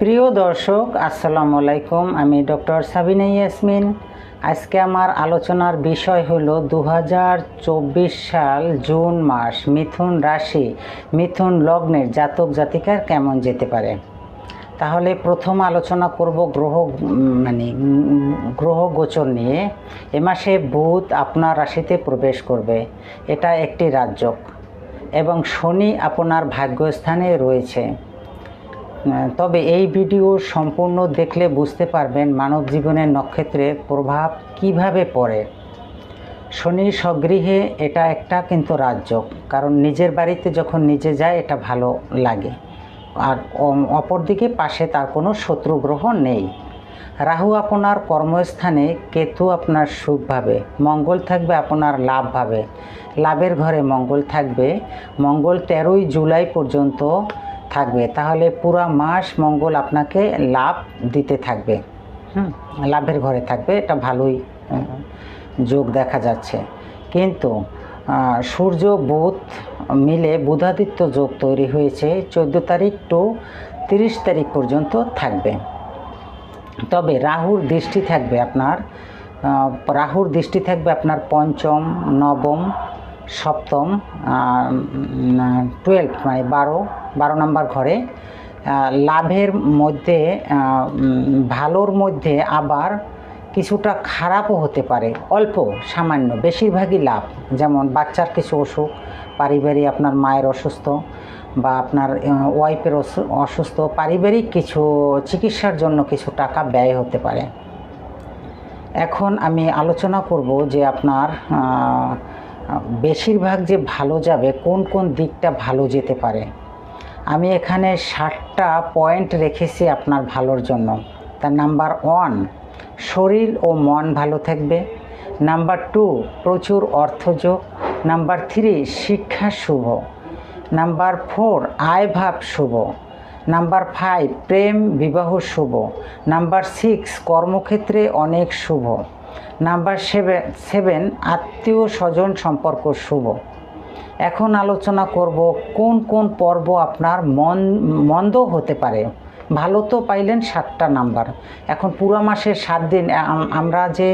প্রিয় দর্শক, আসসালামু আলাইকুম। আমি ডক্টর সাবিনা ইয়াসমিন। আজকে আমার আলোচনার বিষয় হলো দু সাল জুন মাস, মিথুন রাশি, মিথুন লগ্নের জাতক জাতিকার কেমন যেতে পারে? তাহলে প্রথম আলোচনা করব গ্রহ মানে গ্রহ গোচর নিয়ে। এ মাসে বুধ আপনার রাশিতে প্রবেশ করবে। এটা একটি রাজ্যক এবং শনি আপনার ভাগ্যস্থানে রয়েছে। তবে এই ভিডিও সম্পূর্ণ দেখলে বুঝতে পারবেন মানব জীবনের নক্ষত্রের প্রভাব কীভাবে পড়ে। শনি স্বগৃহে এটা একটা কিন্তু রাজ্য কারণ নিজের বাড়িতে যখন নিজে যায়, এটা ভালো লাগে। আর অপরদিকে পাশে তার কোনো শত্রু গ্রহ নেই। রাহু আপনার কর্মস্থানে, কেতু আপনার সুখভাবে মঙ্গল থাকবে আপনার লাভভাবে লাভের ঘরে মঙ্গল থাকবে, মঙ্গল তেরোই জুলাই পর্যন্ত থাকবে। তাহলে পুরা মাস মঙ্গল আপনাকে লাভ দিতে থাকবে। হুম, লাভের ঘরে থাকবে, এটা ভালোই যোগ দেখা যাচ্ছে। কিন্তু সূর্য, বুধ মিলে বুধাদিত্য যোগ তৈরি হয়েছে। চোদ্দ তারিখ টু তিরিশ তারিখ পর্যন্ত থাকবে। তবে রাহুর দৃষ্টি থাকবে আপনার রাহুর দৃষ্টি থাকবে আপনার পঞ্চম, নবম, সপ্তম টুয়েলভ মানে বারো বারো নম্বর ঘরে। লাভের মধ্যে ভালোর মধ্যে আবার কিছুটা খারাপও হতে পারে, অল্প, সামান্য, বেশিরভাগই লাভ। যেমন বাচ্চার কিছু অসুখ, পারিবারিক আপনার মায়ের অসুস্থ বা আপনার ওয়াইফের অসুস্থ, পারিবারিক কিছু চিকিৎসার জন্য কিছু টাকা ব্যয় হতে পারে। এখন আমি আলোচনা করব যে আপনার বেশিরভাগ যে ভালো যাবে, কোন কোন দিকটা ভালো যেতে পারে। আমি এখানে ষাটটা পয়েন্ট রেখেছি আপনার ভালোর জন্য। তার নাম্বার ওয়ান শরীর ও মন ভালো থাকবে। নাম্বার টু, প্রচুর অর্থযোগ নাম্বার থ্রি, শিক্ষা শুভ। নাম্বার ফোর, আয়ভাব শুভ। নাম্বার ফাইভ, প্রেম, বিবাহ শুভ। নাম্বার সিক্স, কর্মক্ষেত্রে অনেক শুভ। নাম্বার সেভেন সেভেন, আত্মীয় স্বজন সম্পর্ক শুভ। এখন আলোচনা করব কোন কোন পর্ব আপনার মন, মন্দ হতে পারে। ভালো তো পাইলেন সাতটা নাম্বার। এখন পুরো মাসের সাত দিন আমরা যে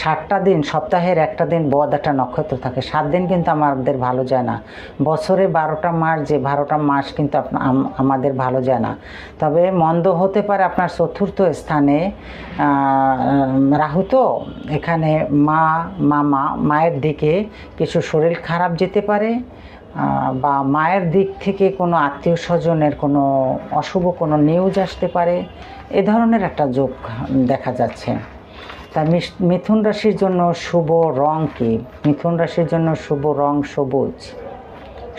সাতটা দিন, সপ্তাহের একটা দিন বদ একটা নক্ষত্র থাকে, সাত দিন কিন্তু আমাদের ভালো যায় না। বছরে বারোটা মাস, যে বারোটা মাস কিন্তু আমাদের ভালো যায় না। তবে মন্দ হতে পারে আপনার চতুর্থ স্থানে রাহু তো, এখানে মা, মামা, মায়ের দিকে কিছু শরীর খারাপ যেতে পারে বা মায়ের দিক থেকে কোনো আত্মীয় স্বজনের কোনো অশুভ কোনো নিউজ আসতে পারে, এ ধরনের একটা যোগ দেখা যাচ্ছে। তা মিথুন রাশির জন্য শুভ রং কি? মিথুন রাশির জন্য শুভ রং সবুজ।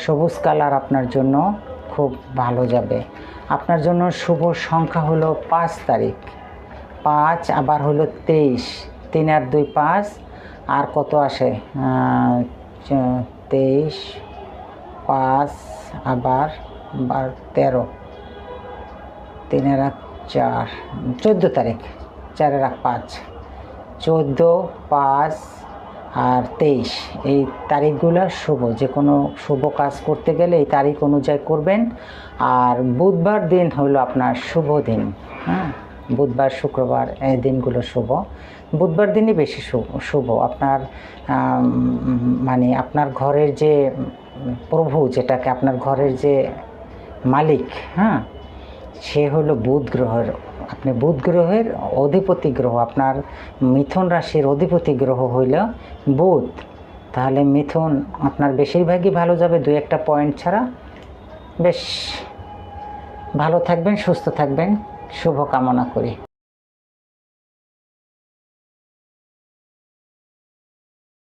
সবুজ কালার আপনার জন্য খুব ভালো যাবে। আপনার জন্য শুভ সংখ্যা হলো পাঁচ তারিখ। পাঁচ আবার হলো তেইশ। তিন আর দুই পাঁচ। আর কত আসে? তেইশ পাঁচ, আবার বার তেরো। তিনের এক, চার। চোদ্দ তারিখ চারের এক, পাঁচ। চোদ্দ, পাঁচ আর তেইশ। এই তারিখগুলো শুভ। যে কোনো শুভ কাজ করতে গেলে এই তারিখ অনুযায়ী করবেন। আর বুধবার দিন হলো আপনার শুভ দিন। হ্যাঁ বুধবার, শুক্রবার এই দিনগুলো শুভ। বুধবার দিনই বেশি শুভ শুভ। আপনার মানে আপনার ঘরের যে প্রভু, যেটাকে আপনার ঘরের যে মালিক হ্যাঁ সে হলো বুধ গ্রহের, আপনি বুধ গ্রহের অধিপতি গ্রহ, আপনার মিথুন রাশির অধিপতি গ্রহ হইল বুধ। তাহলে মিথুন আপনার বেশিরভাগই ভালো যাবে দু একটা পয়েন্ট ছাড়া। বেশ, ভালো থাকবেন, সুস্থ থাকবেন শুভ কামনা করি।